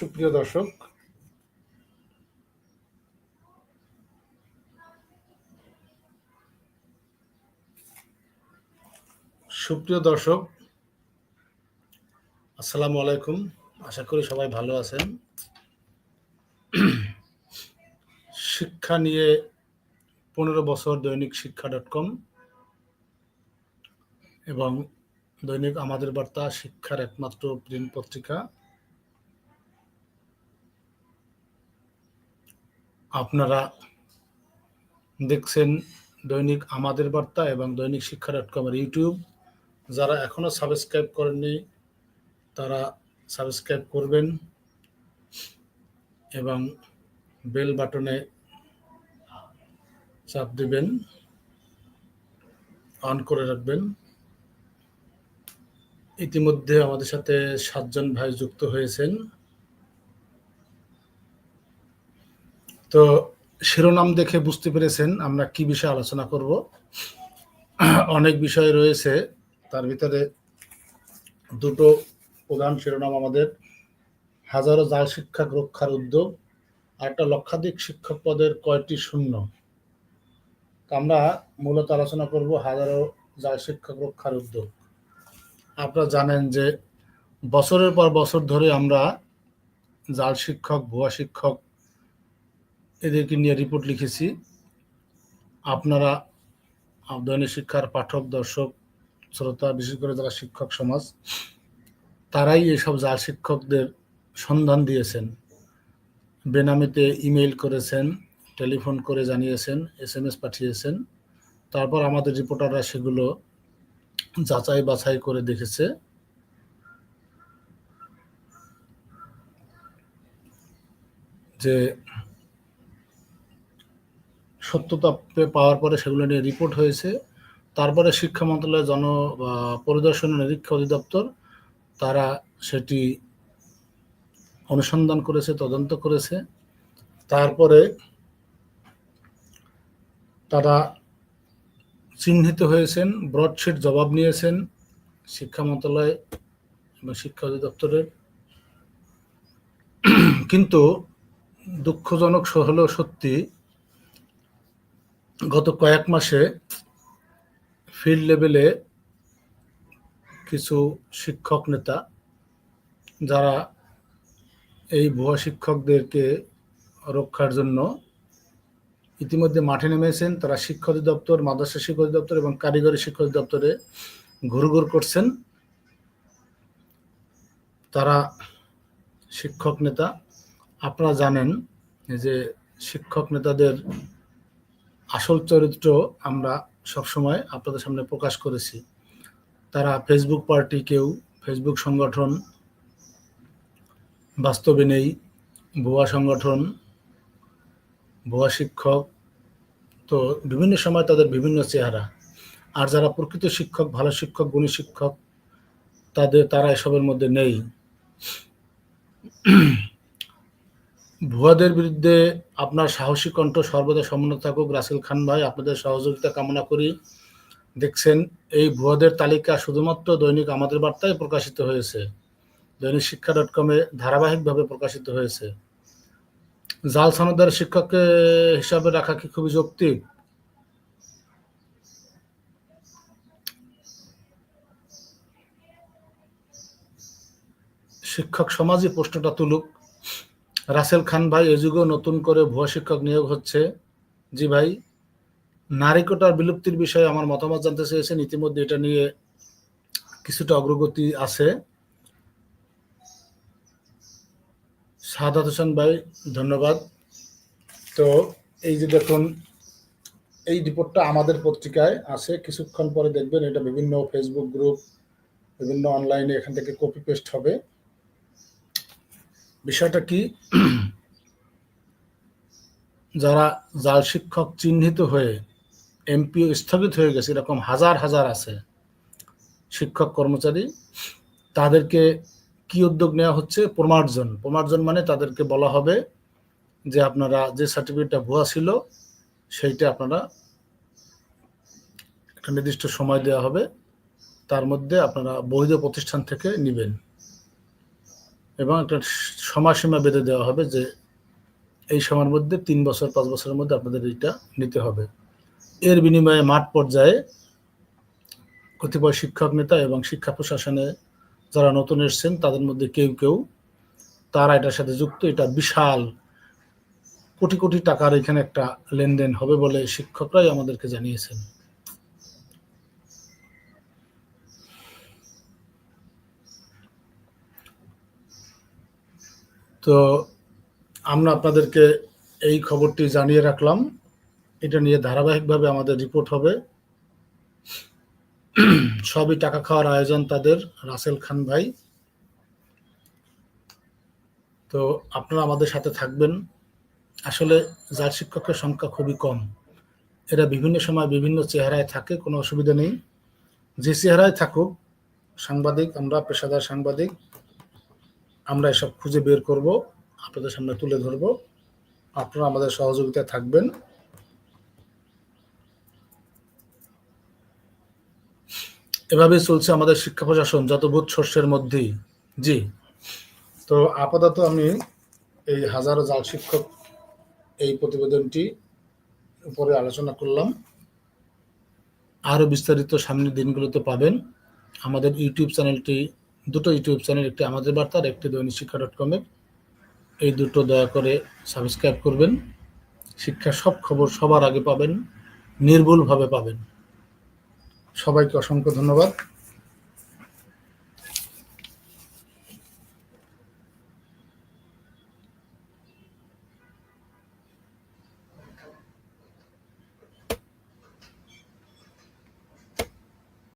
সুপ্রিয় দর্শক সুপ্রিয় দর্শক, আসসালামু আলাইকুম। আশা করি সবাই ভালো আছেন। শিক্ষা নিয়ে পনেরো বছর দৈনিক শিক্ষা ডট কম এবং দৈনিক আমাদের বার্তা শিক্ষার একমাত্র প্রিন্ট পত্রিকা আপনারা দেখছেন দৈনিক আমাদের বার্তা এবং দৈনিক শিক্ষা ডট কমের ইউটিউব। যারা এখনও সাবস্ক্রাইব করেননি, তারা সাবস্ক্রাইব করবেন এবং বেল বাটনে চাপ দিবেন, অন করে রাখবেন। ইতিমধ্যে আমাদের সাথে সাতজন ভাই যুক্ত হয়েছেন। তো শিরোনাম দেখে বুঝতে পেরেছেন আমরা কি বিষয়ে আলোচনা করব। অনেক বিষয় রয়েছে, তার ভিতরে দুটো প্রধান শিরোনাম আমাদের। হাজারো জাল শিক্ষক রক্ষার উদ্যোগ, আর একটা লক্ষাধিক শিক্ষক পদের কয়টি শূন্য। আমরা মূলত আলোচনা করব হাজারো জাল শিক্ষক রক্ষার উদ্যোগ। আপনারা জানেন যে বছরের পর বছর ধরে আমরা জাল শিক্ষক, ভুয়া শিক্ষক এদেরকে নিয়ে রিপোর্ট লিখেছি। আপনারা দৈনিক শিক্ষার পাঠক, দর্শক, শ্রোতা, বিশেষ করে যারা শিক্ষক সমাজ, তারাই এইসব জাল শিক্ষকদের সন্ধান দিয়েছেন। বেনামিতে ইমেইল করেছেন টেলিফোন করে জানিয়েছেন এস এম এস পাঠিয়েছেন। তারপর আমাদের রিপোর্টাররা সেগুলো যাচাই বাছাই করে দেখেছে। যে সত্যতা পাওয়ার পরে সেগুলো নিয়ে রিপোর্ট হয়েছে। তারপরে শিক্ষা মন্ত্রণালয় জন পরিদর্শন নিরীক্ষা অধিদপ্তর, তারা সেটি অনুসন্ধান করেছে, তদন্ত করেছে। তারপরে তারা চিহ্নিত হয়েছেন ব্রডশিট জবাব নিয়েছেন শিক্ষা মন্ত্রণালয় এবং শিক্ষা অধিদপ্তরের। কিন্তু দুঃখজনক হলেও সত্যি গত কয়েক মাসে ফিল্ড লেভেলে কিছু শিক্ষক নেতা যারা এই ভুয়া শিক্ষকদেরকে রক্ষার জন্য ইতিমধ্যে মাঠে নেমেছেন, তারা শিক্ষা অধিদপ্তর, মাদ্রাসা শিক্ষা অধিদপ্তর এবং কারিগরি শিক্ষা অধিদপ্তরে ঘুরঘুর করছেন। তারা শিক্ষক নেতা, আপনারা জানেন যে শিক্ষক নেতাদের আসল চরিত্র আমরা সবসময় আপনাদের সামনে প্রকাশ করেছি। তারা ফেসবুক পার্টি কেউ ফেসবুক সংগঠন বাস্তবে নেই, ভুয়া সংগঠন, ভুয়া শিক্ষক, তো বিভিন্ন সময় তাদের বিভিন্ন চেহারা। আর যারা প্রকৃত শিক্ষক, ভালো শিক্ষক, গুণী শিক্ষক, তাদের, তারা এসবের মধ্যে নেই। ভুয়াদের বিরুদ্ধে আপনার সাহসী কণ্ঠ সর্বদা সমন্বয় থাকুক। রাসেল খান ভাই, আপনাদের সহযোগিতা কামনা করি। দেখছেন, এই ভুয়াদের তালিকা শুধুমাত্র দৈনিক আমাদের বার্তায় প্রকাশিত হয়েছে। দৈনিক শিক্ষা ডট কমে ধারাবাহিকভাবে প্রকাশিত হয়েছে। জাল সনদের শিক্ষককে হিসাবে রাখা কি খুবই যৌক্তিক? শিক্ষক সমাজই প্রশ্নটা তুলুক। রাসেল খান ভাই এ যুগেও নতুন করে ভুয়া শিক্ষক নিয়োগ হচ্ছে। জি ভাই নারীকতার বিলুপ্তির বিষয়ে আমার মতামত জানতে চেয়েছেন। ইতিমধ্যে এটা নিয়ে কিছুটা অগ্রগতি আছে। সাদাত হোসেন ভাই, ধন্যবাদ। তো এই যে দেখুন, এই রিপোর্টটা আমাদের পত্রিকায় আছে। কিছুক্ষণ পরে দেখবেন এটা বিভিন্ন ফেসবুক গ্রুপ বিভিন্ন অনলাইনে এখান থেকে কপি পেস্ট হবে। বিষয়টা কি? যারা জাল শিক্ষক চিহ্নিত হয়ে এমপিও স্থগিত হয়ে গেছে, এরকম হাজার হাজার আছে শিক্ষক কর্মচারী, তাদেরকে কি উদ্যোগ নেওয়া হচ্ছে? প্রমার্জন। প্রমার্জন মানে তাদেরকে বলা হবে যে আপনারা যে সার্টিফিকেটটা ভুয়া ছিল, সেইটা আপনারা একটা নির্দিষ্ট সময় দেওয়া হবে। তার মধ্যে আপনারা বৈধ প্রতিষ্ঠান থেকে নেবেন। এবং একটা সময়সীমা বেঁধে দেওয়া হবে যে এই সময়ের মধ্যে তিন বছর, পাঁচ বছরের মধ্যে আপনাদের এটা নিতে হবে। এর বিনিময়ে মাঠ পর্যায়ে কতিপয় শিক্ষক নেতা এবং শিক্ষা প্রশাসনে যারা নতুন এসছেন, তাদের মধ্যে কেউ কেউ তারা এটার সাথে যুক্ত। এটা বিশাল, কোটি কোটি টাকার এখানে একটা লেনদেন হবে বলে শিক্ষকরাই আমাদেরকে জানিয়েছেন। তো আমরা আপনাদেরকে এই খবরটি জানিয়ে রাখলাম। এটা নিয়ে ধারাবাহিকভাবে আমাদের রিপোর্ট হবে। সবই টাকা খাওয়ার আয়োজন তাদের, রাসেল খান ভাই। তো আপনারা আমাদের সাথে থাকবেন। আসলে যার শিক্ষকের সংখ্যা খুবই কম। এরা বিভিন্ন সময় বিভিন্ন চেহারায় থাকে, কোনো অসুবিধা নেই। যে চেহারায় থাকুক, সাংবাদিক, আমরা পেশাদার সাংবাদিক আমরা এসব খুঁজে বের করব, আপনাদের সামনে তুলে ধরব। আপনারা আমাদের সহযোগিতায় থাকবেন। এভাবেই চলছে আমাদের শিক্ষা প্রশাসন, যত বুধ শস্যের মধ্যেই। জি। তো আপাতত আমি এই হাজারো জাল শিক্ষক এই প্রতিবেদনটি উপরে আলোচনা করলাম। আরও বিস্তারিত সামনের দিনগুলোতে পাবেন। আমাদের ইউটিউব চ্যানেলটি দুটো ইউটিউব চ্যানেল, একটি আমাদের বার্তা আর একটি দৈনিক শিক্ষা ডট কমের এই দুটো দয়া করে সাবস্ক্রাইব করবেন। শিক্ষা সব খবর সবার আগে পাবেন, নির্ভুলভাবে পাবেন। সবাইকে অসংখ্য ধন্যবাদ।